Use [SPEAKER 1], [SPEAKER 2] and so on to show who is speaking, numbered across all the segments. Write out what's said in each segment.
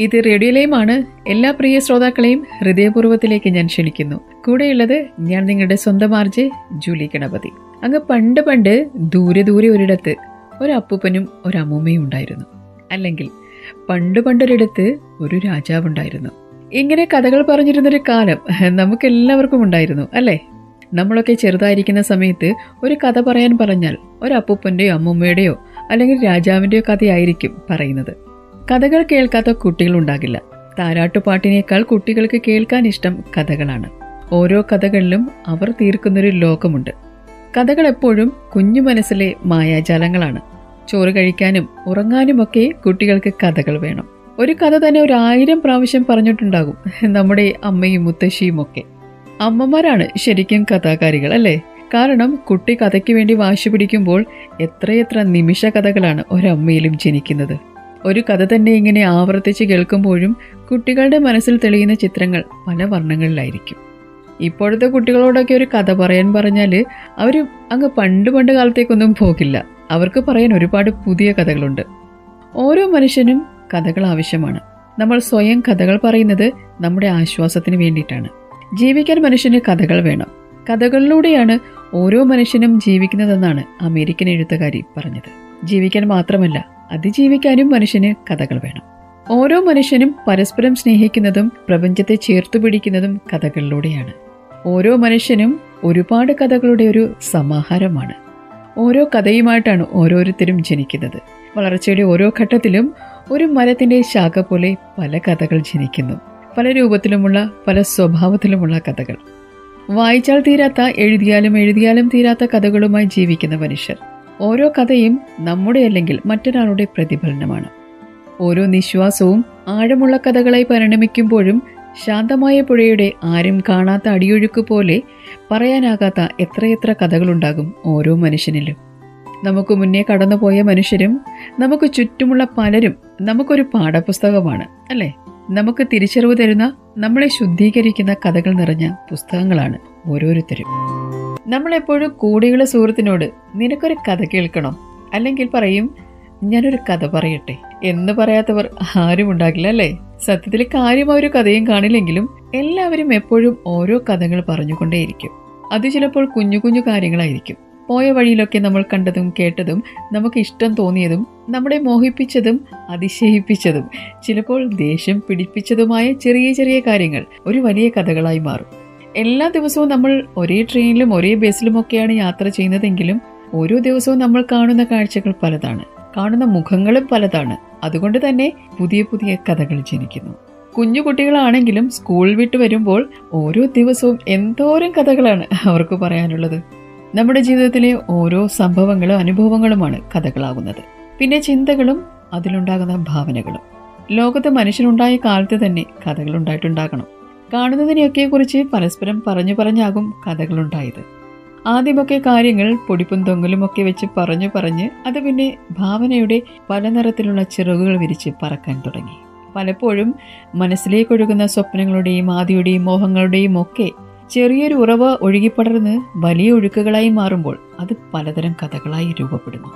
[SPEAKER 1] ഇത് റേഡിയോയിലെയുമാണ് എല്ലാ പ്രിയ ശ്രോതാക്കളെയും ഹൃദയപൂർവത്തിലേക്ക് ഞാൻ ക്ഷണിക്കുന്നു. കൂടെയുള്ളത് ഞാൻ നിങ്ങളുടെ സ്വന്തം ആർജെ ജൂലി ഗണപതി. അങ്ങ് പണ്ട് പണ്ട് ദൂരെ ദൂരെ ഒരിടത്ത് ഒരപ്പൂപ്പനും ഒരമ്മൂമ്മയും ഉണ്ടായിരുന്നു. അല്ലെങ്കിൽ പണ്ട് പണ്ടൊരിടത്ത് ഒരു രാജാവുണ്ടായിരുന്നു ഇങ്ങനെ കഥകൾ പറഞ്ഞിരുന്നൊരു കാലം നമുക്കെല്ലാവർക്കും ഉണ്ടായിരുന്നു അല്ലേ? നമ്മളൊക്കെ ചെറുതായിരിക്കുന്ന സമയത്ത് ഒരു കഥ പറയാൻ പറഞ്ഞാൽ ഒരു അമ്മൂമ്മയുടെയോ അല്ലെങ്കിൽ രാജാവിന്റെയോ കഥയായിരിക്കും പറയുന്നത്. കഥകൾ കേൾക്കാത്ത കുട്ടികളുണ്ടാകില്ല. താരാട്ടുപാട്ടിനേക്കാൾ കുട്ടികൾക്ക് കേൾക്കാൻ ഇഷ്ടം കഥകളാണ്. ഓരോ കഥകളിലും അവർ തീർക്കുന്നൊരു ലോകമുണ്ട്. കഥകൾ എപ്പോഴും കുഞ്ഞു മനസ്സിലെ മായാജാലങ്ങളാണ്. ചോറ് കഴിക്കാനും ഉറങ്ങാനുമൊക്കെ കുട്ടികൾക്ക് കഥകൾ വേണം. ഒരു കഥ തന്നെ ഒരു ആയിരം പ്രാവശ്യം പറഞ്ഞിട്ടുണ്ടാകും. നമ്മുടെ അമ്മയും മുത്തശ്ശിയും ഒക്കെ. അമ്മമാരാണ് ശരിക്കും കഥാകാരികൾ അല്ലേ? കാരണം കുട്ടി കഥയ്ക്ക് വേണ്ടി വാശി പിടിക്കുമ്പോൾ എത്രയെത്ര നിമിഷ കഥകളാണ് ഒരമ്മയിലും ജനിക്കുന്നത്. ഒരു കഥ തന്നെ ഇങ്ങനെ ആവർത്തിച്ച് കേൾക്കുമ്പോഴും കുട്ടികളുടെ മനസ്സിൽ തെളിയുന്ന ചിത്രങ്ങൾ പല വർണങ്ങളിലായിരിക്കും. ഇപ്പോഴത്തെ കുട്ടികളോടൊക്കെ ഒരു കഥ പറയാൻ പറഞ്ഞാൽ അവർ അങ്ങ് പണ്ട് പണ്ട് കാലത്തേക്കൊന്നും പോകില്ല. അവർക്ക് പറയാൻ ഒരുപാട് പുതിയ കഥകളുണ്ട്. ഓരോ മനുഷ്യനും കഥകൾ ആവശ്യമാണ്. നമ്മൾ സ്വയം കഥകൾ പറയുന്നത് നമ്മുടെ ആശ്വാസത്തിന് വേണ്ടിയിട്ടാണ്. ജീവിക്കാൻ മനുഷ്യന് കഥകൾ വേണം. കഥകളിലൂടെയാണ് ഓരോ മനുഷ്യനും ജീവിക്കുന്നതെന്നാണ് അമേരിക്കൻ എഴുത്തുകാരി പറഞ്ഞത്. ജീവിക്കാൻ മാത്രമല്ല അതിജീവിക്കാനും മനുഷ്യന് കഥകൾ വേണം. ഓരോ മനുഷ്യനും പരസ്പരം സ്നേഹിക്കുന്നതും പ്രപഞ്ചത്തെ ചേർത്തു പിടിക്കുന്നതും കഥകളിലൂടെയാണ്. ഓരോ മനുഷ്യനും ഒരുപാട് കഥകളുടെ ഒരു സമാഹാരമാണ്. ഓരോ കഥയുമായിട്ടാണ് ഓരോരുത്തരും ജനിക്കുന്നത്. വളർച്ചയുടെ ഓരോ ഘട്ടത്തിലും ഒരു മരത്തിന്റെ ശാഖ പോലെ പല കഥകൾ ജനിക്കുന്നു. പല രൂപത്തിലുമുള്ള പല സ്വഭാവത്തിലുമുള്ള കഥകൾ. വായിച്ചാൽ തീരാത്ത എഴുതിയാലും എഴുതിയാലും തീരാത്ത കഥകളുമായി ജീവിക്കുന്ന മനുഷ്യർ. ഓരോ കഥയും നമ്മുടെ അല്ലെങ്കിൽ മറ്റൊരാളുടെ പ്രതിഫലനമാണ്. ഓരോ നിശ്വാസവും ആഴമുള്ള കഥകളായി പരിണമിക്കുമ്പോഴും ശാന്തമായ പുഴയുടെ ആരും കാണാത്ത അടിയൊഴുക്ക് പോലെ പറയാനാകാത്ത എത്രയെത്ര കഥകളുണ്ടാകും ഓരോ മനുഷ്യനിലും. നമുക്ക് മുന്നേ കടന്നുപോയ മനുഷ്യരും നമുക്ക് ചുറ്റുമുള്ള പലരും നമുക്കൊരു പാഠപുസ്തകമാണ് അല്ലേ? നമുക്ക് തിരിച്ചറിവ് തരുന്ന നമ്മളെ ശുദ്ധീകരിക്കുന്ന കഥകൾ നിറഞ്ഞ പുസ്തകങ്ങളാണ് ഓരോരുത്തരും. നമ്മളെപ്പോഴും കൂടെയുള്ള സുഹൃത്തിനോട് നിനക്കൊരു കഥ കേൾക്കണം. അല്ലെങ്കിൽ പറയും ഞാനൊരു കഥ പറയട്ടെ എന്ന് പറയാത്തവർ ആരും ഉണ്ടാകില്ല അല്ലേ? സത്യത്തിൽ കാര്യമായ ഒരു കഥയും കാണില്ലെങ്കിലും എല്ലാവരും എപ്പോഴും ഓരോ കഥകൾ പറഞ്ഞുകൊണ്ടേയിരിക്കും. അത് ചിലപ്പോൾ കുഞ്ഞു കുഞ്ഞു കാര്യങ്ങളായിരിക്കും. പോയ വഴിയിലൊക്കെ നമ്മൾ കണ്ടതും കേട്ടതും നമുക്ക് ഇഷ്ടം തോന്നിയതും നമ്മളെ മോഹിപ്പിച്ചതും അതിശയിപ്പിച്ചതും ചിലപ്പോൾ ദേഷ്യം പിടിപ്പിച്ചതുമായ ചെറിയ ചെറിയ കാര്യങ്ങൾ ഒരു വലിയ കഥകളായി മാറും. എല്ലാ ദിവസവും നമ്മൾ ഒരേ ട്രെയിനിലും ഒരേ ബസ്സിലും ഒക്കെയാണ് യാത്ര ചെയ്യുന്നതെങ്കിലും ഓരോ ദിവസവും നമ്മൾ കാണുന്ന കാഴ്ചകൾ പലതാണ്. കാണുന്ന മുഖങ്ങളും പലതാണ്. അതുകൊണ്ട് തന്നെ പുതിയ പുതിയ കഥകൾ ജനിക്കുന്നു. കുഞ്ഞു കുട്ടികളാണെങ്കിലും സ്കൂൾ വിട്ട് വരുമ്പോൾ ഓരോ ദിവസവും എന്തോരം കഥകളാണ് അവർക്ക് പറയാനുള്ളത്. നമ്മുടെ ജീവിതത്തിലെ ഓരോ സംഭവങ്ങളും അനുഭവങ്ങളുമാണ് കഥകളാകുന്നത്. പിന്നെ ചിന്തകളും അതിലുണ്ടാകുന്ന ഭാവനകളും. ലോകത്ത് മനുഷ്യനുണ്ടായ കാലത്ത് തന്നെ കഥകൾ ഉണ്ടായിട്ടുണ്ടാകണം. കാണുന്നതിനെയൊക്കെ കുറിച്ച് പരസ്പരം പറഞ്ഞു പറഞ്ഞാകും കഥകളുണ്ടായത്. ആദ്യമൊക്കെ കാര്യങ്ങൾ പൊടിപ്പും തൊങ്ങലും ഒക്കെ വെച്ച് പറഞ്ഞു പറഞ്ഞ് അത് പിന്നെ ഭാവനയുടെ പല നിറത്തിലുള്ള ചിറകുകൾ വിരിച്ച് പറക്കാൻ തുടങ്ങി. പലപ്പോഴും മനസ്സിലേക്കൊഴുകുന്ന സ്വപ്നങ്ങളുടെയും ആദിയുടെയും മോഹങ്ങളുടെയും ഒക്കെ ചെറിയൊരു ഉറവ് ഒഴുകിപ്പടർന്ന് വലിയ ഒഴുക്കുകളായി മാറുമ്പോൾ അത് പലതരം കഥകളായി രൂപപ്പെടുന്നു.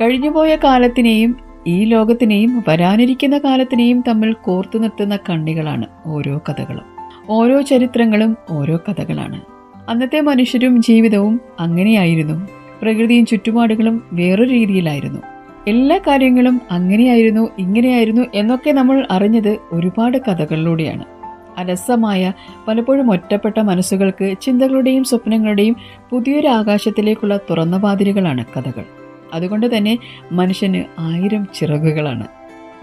[SPEAKER 1] കഴിഞ്ഞുപോയ കാലത്തിനെയും ഈ ലോകത്തിനെയും വരാനിരിക്കുന്ന കാലത്തിനെയും തമ്മിൽ കോർത്തു നിർത്തുന്ന കണ്ണികളാണ് ഓരോ കഥകളും. ഓരോ ചരിത്രങ്ങളും ഓരോ കഥകളാണ്. അന്നത്തെ മനുഷ്യരും ജീവിതവും അങ്ങനെയായിരുന്നു. പ്രകൃതിയും ചുറ്റുപാടുകളും വേറൊരു രീതിയിലായിരുന്നു. എല്ലാ കാര്യങ്ങളും അങ്ങനെയായിരുന്നു ഇങ്ങനെയായിരുന്നു എന്നൊക്കെ നമ്മൾ അറിഞ്ഞത് ഒരുപാട് കഥകളിലൂടെയാണ്. അലസമായ പലപ്പോഴും ഒറ്റപ്പെട്ട മനസ്സുകൾക്ക് ചിന്തകളുടെയും സ്വപ്നങ്ങളുടെയും പുതിയൊരു ആകാശത്തിലേക്കുള്ള തുറന്ന വാതിലുകളാണ് കഥകൾ. അതുകൊണ്ട് തന്നെ മനുഷ്യന് ആയിരം ചിറകുകളാണ്.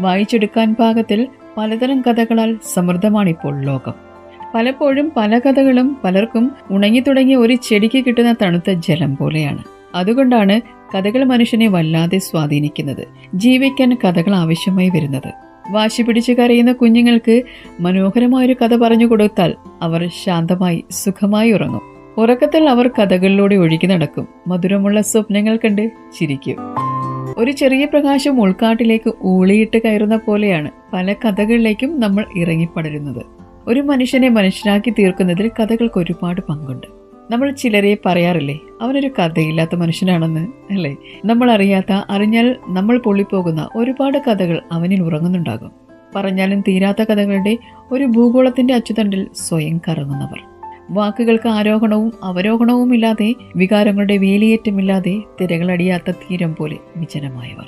[SPEAKER 1] വായിച്ചെടുക്കാൻ പാകത്തിൽ പലതരം കഥകളാൽ സമൃദ്ധമാണിപ്പോൾ ലോകം. പലപ്പോഴും പല കഥകളും പലർക്കും ഉണങ്ങി തുടങ്ങിയ ഒരു ചെടിക്ക് കിട്ടുന്ന തണുത്ത ജലം പോലെയാണ്. അതുകൊണ്ടാണ് കഥകൾ മനുഷ്യനെ വല്ലാതെ സ്വാധീനിക്കുന്നത്. ജീവിക്കാൻ കഥകൾ ആവശ്യമായി വരുന്നത്. വാശി പിടിച്ച് കരയുന്ന കുഞ്ഞുങ്ങൾക്ക് മനോഹരമായൊരു കഥ പറഞ്ഞു കൊടുത്താൽ അവർ ശാന്തമായി സുഖമായി ഉറങ്ങും. ഉറക്കത്തിൽ അവർ കഥകളിലൂടെ ഒഴുകി നടക്കും. മധുരമുള്ള സ്വപ്നങ്ങൾ കണ്ട് ചിരിക്കും. ഒരു ചെറിയ പ്രകാശം ഉൾക്കാട്ടിലേക്ക് ഊളിയിട്ട് കയറുന്ന പോലെയാണ് പല കഥകളിലേക്കും നമ്മൾ ഇറങ്ങിപ്പടരുന്നത്. ഒരു മനുഷ്യനെ മനുഷ്യനാക്കി തീർക്കുന്നതിൽ കഥകൾക്ക് ഒരുപാട് പങ്കുണ്ട്. നമ്മൾ ചിലരെ പറയാറില്ലേ അവനൊരു കഥയില്ലാത്ത മനുഷ്യനാണെന്ന് അല്ലേ? നമ്മൾ അറിയാത്ത അറിഞ്ഞാൽ നമ്മൾ പൊള്ളിപ്പോകുന്ന ഒരുപാട് കഥകൾ അവനിൽ ഉറങ്ങുന്നുണ്ടാകും. പറഞ്ഞാലും തീരാത്ത കഥകളുടെ ഒരു ഭൂഗോളത്തിന്റെ അച്ചുതണ്ടിൽ സ്വയം കറങ്ങുന്നവർ. വാക്കുകൾക്ക് ആരോഹണവും അവരോഹണവും ഇല്ലാതെ വികാരങ്ങളുടെ വേലിയേറ്റമില്ലാതെ തിരകളടിയാത്ത തീരം പോലെ വിജനമായവർ.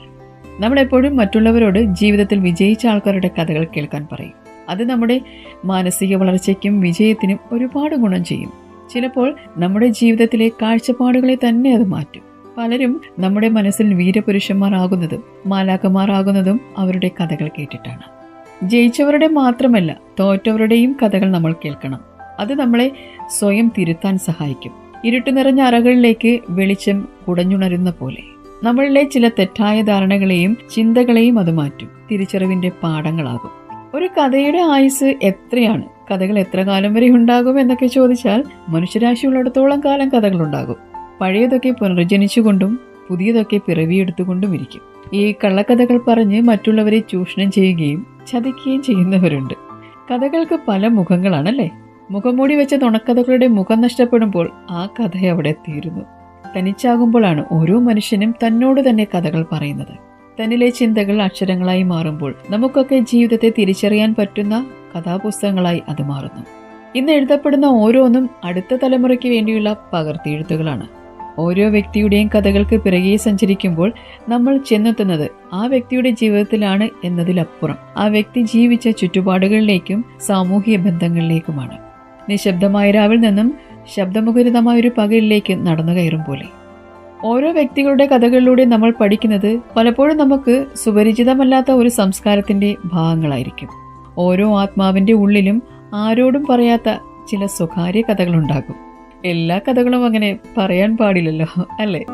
[SPEAKER 1] നമ്മളെപ്പോഴും മറ്റുള്ളവരോട് ജീവിതത്തിൽ വിജയിച്ച ആൾക്കാരുടെ കഥകൾ കേൾക്കാൻ പറയും. അത് നമ്മുടെ മാനസിക വളർച്ചയ്ക്കും വിജയത്തിനും ഒരുപാട് ഗുണം ചെയ്യും. ചിലപ്പോൾ നമ്മുടെ ജീവിതത്തിലെ കാഴ്ചപ്പാടുകളെ തന്നെ അത് മാറ്റും. പലരും നമ്മുടെ മനസ്സിൽ വീരപുരുഷന്മാരാകുന്നതും ആകുന്നതും അവരുടെ കഥകൾ കേട്ടിട്ടാണ്. ജയിച്ചവരുടെ മാത്രമല്ല തോറ്റവരുടെയും കഥകൾ നമ്മൾ കേൾക്കണം. അത് നമ്മളെ സ്വയം തിരുത്താൻ സഹായിക്കും. ഇരുട്ടു നിറഞ്ഞ അറകളിലേക്ക് വെളിച്ചം കുടഞ്ഞുണരുന്ന പോലെ. നമ്മളിലെ ചില തെറ്റായ ധാരണകളെയും ചിന്തകളെയും അത് മാറ്റും. തിരിച്ചറിവിന്റെ പാഠങ്ങളാകും. ഒരു കഥയുടെ ആയുസ് എത്രയാണ്? കഥകൾ എത്ര കാലം വരെ ഉണ്ടാകും എന്നൊക്കെ ചോദിച്ചാൽ മനുഷ്യരാശി ഉള്ളിടത്തോളം കാലം കഥകൾ ഉണ്ടാകും പഴയതൊക്കെ പുനർജനിച്ചുകൊണ്ടും പുതിയതൊക്കെ പിറവിയെടുത്തുകൊണ്ടും ഇരിക്കും ഈ കള്ളക്കഥകൾ പറഞ്ഞ് മറ്റുള്ളവരെ ചൂഷണം ചെയ്യുകയും ചതിക്കുകയും ചെയ്യുന്നവരുണ്ട്. കഥകൾക്ക് പല മുഖങ്ങളാണല്ലേ? മുഖംമൂടി വെച്ച നുണക്കഥകളുടെ മുഖം നഷ്ടപ്പെടുമ്പോൾ ആ കഥ അവിടെ തീരുന്നു. തനിച്ചാകുമ്പോഴാണ് ഓരോ മനുഷ്യനും തന്നോട് തന്നെ കഥകൾ പറയുന്നത്. തന്നിലെ ചിന്തകൾ അക്ഷരങ്ങളായി മാറുമ്പോൾ നമുക്കൊക്കെ ജീവിതത്തെ തിരിച്ചറിയാൻ പറ്റുന്ന കഥാപുസ്തകങ്ങളായി അത് മാറുന്നു. ഇന്ന് എഴുതപ്പെടുന്ന ഓരോന്നും അടുത്ത തലമുറയ്ക്ക് വേണ്ടിയുള്ള പകർത്തിയെഴുത്തുകളാണ്. ഓരോ വ്യക്തിയുടെയും കഥകൾക്ക് പിറകെ സഞ്ചരിക്കുമ്പോൾ നമ്മൾ ചെന്നെത്തുന്നത് ആ വ്യക്തിയുടെ ജീവിതത്തിലാണ് എന്നതിലപ്പുറം. ആ വ്യക്തി ജീവിച്ച ചുറ്റുപാടുകളിലേക്കും സാമൂഹിക ബന്ധങ്ങളിലേക്കുമാണ്. നിശബ്ദമായ രാവിൽ നിന്നും ശബ്ദമുഖരിതമായ ഒരു പകലിലേക്ക് നടന്നു കയറും പോലെ. ഓരോ വ്യക്തികളുടെ കഥകളിലൂടെ നമ്മൾ പഠിക്കുന്നത് പലപ്പോഴും നമുക്ക് സുപരിചിതമല്ലാത്ത ഒരു സംസ്കാരത്തിന്റെ ഭാഗങ്ങളായിരിക്കും. ഓരോ ആത്മാവിന്റെ ഉള്ളിലും ആരോടും പറയാത്ത ചില സ്വകാര്യ കഥകളുണ്ടാകും. എല്ലാ കഥകളും അങ്ങനെ പറയാൻ പാടില്ലല്ലോ അല്ലേ?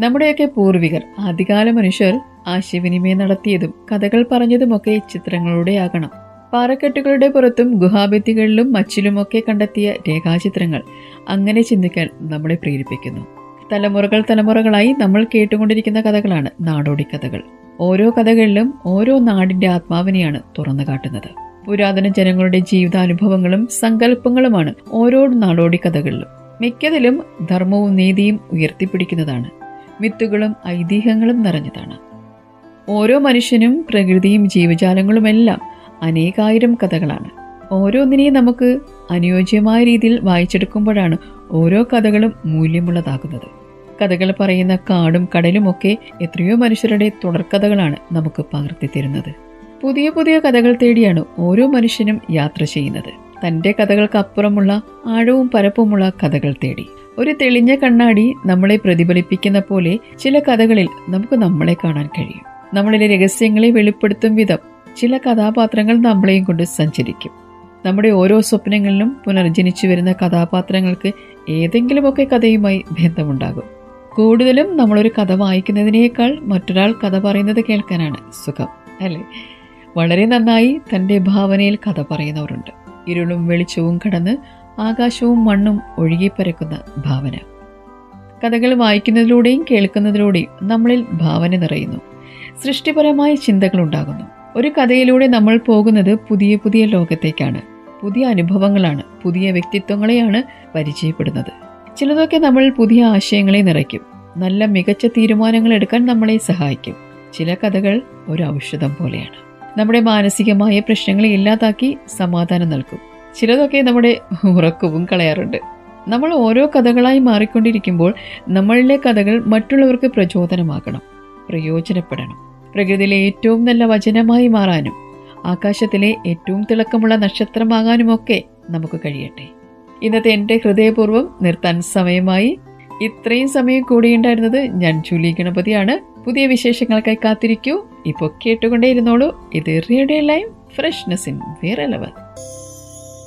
[SPEAKER 1] നമ്മുടെയൊക്കെ പൂർവികർ ആദ്യകാല മനുഷ്യർ ആശയവിനിമയം നടത്തിയതും കഥകൾ പറഞ്ഞതുമൊക്കെ ചിത്രങ്ങളുടെ ആകണം. പാറക്കെട്ടുകളുടെ പുറത്തും ഗുഹാഭിത്തികളിലും മച്ചിലുമൊക്കെ കണ്ടെത്തിയ രേഖാചിത്രങ്ങൾ അങ്ങനെ ചിന്തിക്കാൻ നമ്മളെ പ്രേരിപ്പിക്കുന്നു. തലമുറകൾ തലമുറകളായി നമ്മൾ കേട്ടുകൊണ്ടിരിക്കുന്ന കഥകളാണ് നാടോടി കഥകൾ. ഓരോ കഥകളിലും ഓരോ നാടിന്റെ ആത്മാവിനെയാണ് തുറന്നു കാട്ടുന്നത്. പുരാതന ജനങ്ങളുടെ ജീവിതാനുഭവങ്ങളും സങ്കല്പങ്ങളുമാണ് ഓരോ നാടോടി കഥകളിലും. മിക്കതിലും ധർമ്മവും നീതിയും ഉയർത്തിപ്പിടിക്കുന്നതാണ്. മിത്തുകളും ഐതിഹ്യങ്ങളും നിറഞ്ഞതാണ്. ഓരോ മനുഷ്യനും പ്രകൃതിയും ജീവജാലങ്ങളുമെല്ലാം അനേകായിരം കഥകളാണ്. ഓരോന്നിനെയും നമുക്ക് അനുയോജ്യമായ രീതിയിൽ വായിച്ചെടുക്കുമ്പോഴാണ് ഓരോ കഥകളും മൂല്യമുള്ളതാകുന്നത്. കഥകൾ പറയുന്ന കാടും കടലും ഒക്കെ എത്രയോ മനുഷ്യരുടെ തുടർക്കഥകളാണ് നമുക്ക് പകർത്തി തരുന്നത്. പുതിയ പുതിയ കഥകൾ തേടിയാണ് ഓരോ മനുഷ്യനും യാത്ര ചെയ്യുന്നത്. തന്റെ കഥകൾക്കപ്പുറമുള്ള ആഴവും പരപ്പുമുള്ള കഥകൾ തേടി. ഒരു തെളിഞ്ഞ കണ്ണാടി നമ്മളെ പ്രതിഫലിപ്പിക്കുന്ന പോലെ ചില കഥകളിൽ നമുക്ക് നമ്മളെ കാണാൻ കഴിയും. നമ്മളിലെ രഹസ്യങ്ങളെ വെളിപ്പെടുത്തും വിധം ചില കഥാപാത്രങ്ങൾ നമ്മളെയും കൊണ്ട് സഞ്ചരിക്കും. നമ്മുടെ ഓരോ സ്വപ്നങ്ങളിലും പുനർജനിച്ചു വരുന്ന കഥാപാത്രങ്ങൾക്ക് ഏതെങ്കിലുമൊക്കെ കഥയുമായി ബന്ധമുണ്ടാകും. കൂടുതലും നമ്മളൊരു കഥ വായിക്കുന്നതിനേക്കാൾ മറ്റൊരാൾ കഥ പറയുന്നത് കേൾക്കാനാണ് സുഖം അല്ലേ? വളരെ നന്നായി തന്റെ ഭാവനയിൽ കഥ പറയുന്നവരുണ്ട്. ഇരുളും വെളിച്ചവും കടന്ന് ആകാശവും മണ്ണും ഒഴുകിപ്പരക്കുന്ന ഭാവന. കഥകൾ വായിക്കുന്നതിലൂടെയും കേൾക്കുന്നതിലൂടെയും നമ്മളിൽ ഭാവന നിറയുന്നു. സൃഷ്ടിപരമായ ചിന്തകൾ ഉണ്ടാകുന്നു. ഒരു കഥയിലൂടെ നമ്മൾ പോകുന്നത് പുതിയ പുതിയ ലോകത്തേക്കാണ്. പുതിയ അനുഭവങ്ങളാണ്. പുതിയ വ്യക്തിത്വങ്ങളെയാണ് പരിചയപ്പെടുന്നത്. ചിലതൊക്കെ നമ്മൾ പുതിയ ആശയങ്ങളെ നിറയ്ക്കും. നല്ല മികച്ച തീരുമാനങ്ങൾ എടുക്കാൻ നമ്മളെ സഹായിക്കും. ചില കഥകൾ ഒരു ഔഷധം പോലെയാണ്. നമ്മുടെ മാനസികമായ പ്രശ്നങ്ങളെ ഇല്ലാതാക്കി സമാധാനം നൽകും. ചിലതൊക്കെ നമ്മുടെ ഉറക്കവും കളയാറുണ്ട്. നമ്മൾ ഓരോ കഥകളായി മാറിക്കൊണ്ടിരിക്കുമ്പോൾ നമ്മളിലെ കഥകൾ മറ്റുള്ളവർക്ക് പ്രചോദനമാകണം. പ്രയോജനപ്പെടണം. പ്രകൃതിയിലെ ഏറ്റവും നല്ല വചനമായി മാറാനും ആകാശത്തിലെ ഏറ്റവും തിളക്കമുള്ള നക്ഷത്രമാകാനുമൊക്കെ നമുക്ക് കഴിയട്ടെ. ഇന്നത്തെ എന്റെ ഹൃദയപൂർവം നിർത്താൻ സമയമായി. ഇത്രയും സമയം കൂടിയുണ്ടായിരുന്നത് ഞാൻ ജൂലി ഗണപതിയാണ്. പുതിയ വിശേഷങ്ങൾക്കായി കാത്തിരിക്കൂ. ഇപ്പോൾ കേട്ടുകൊണ്ടേയിരുന്നോളൂ. ഇത് റേഡിയോ ലൈം ഫ്രഷ്നെസ് ഇൻ വേറെ ലെവൽ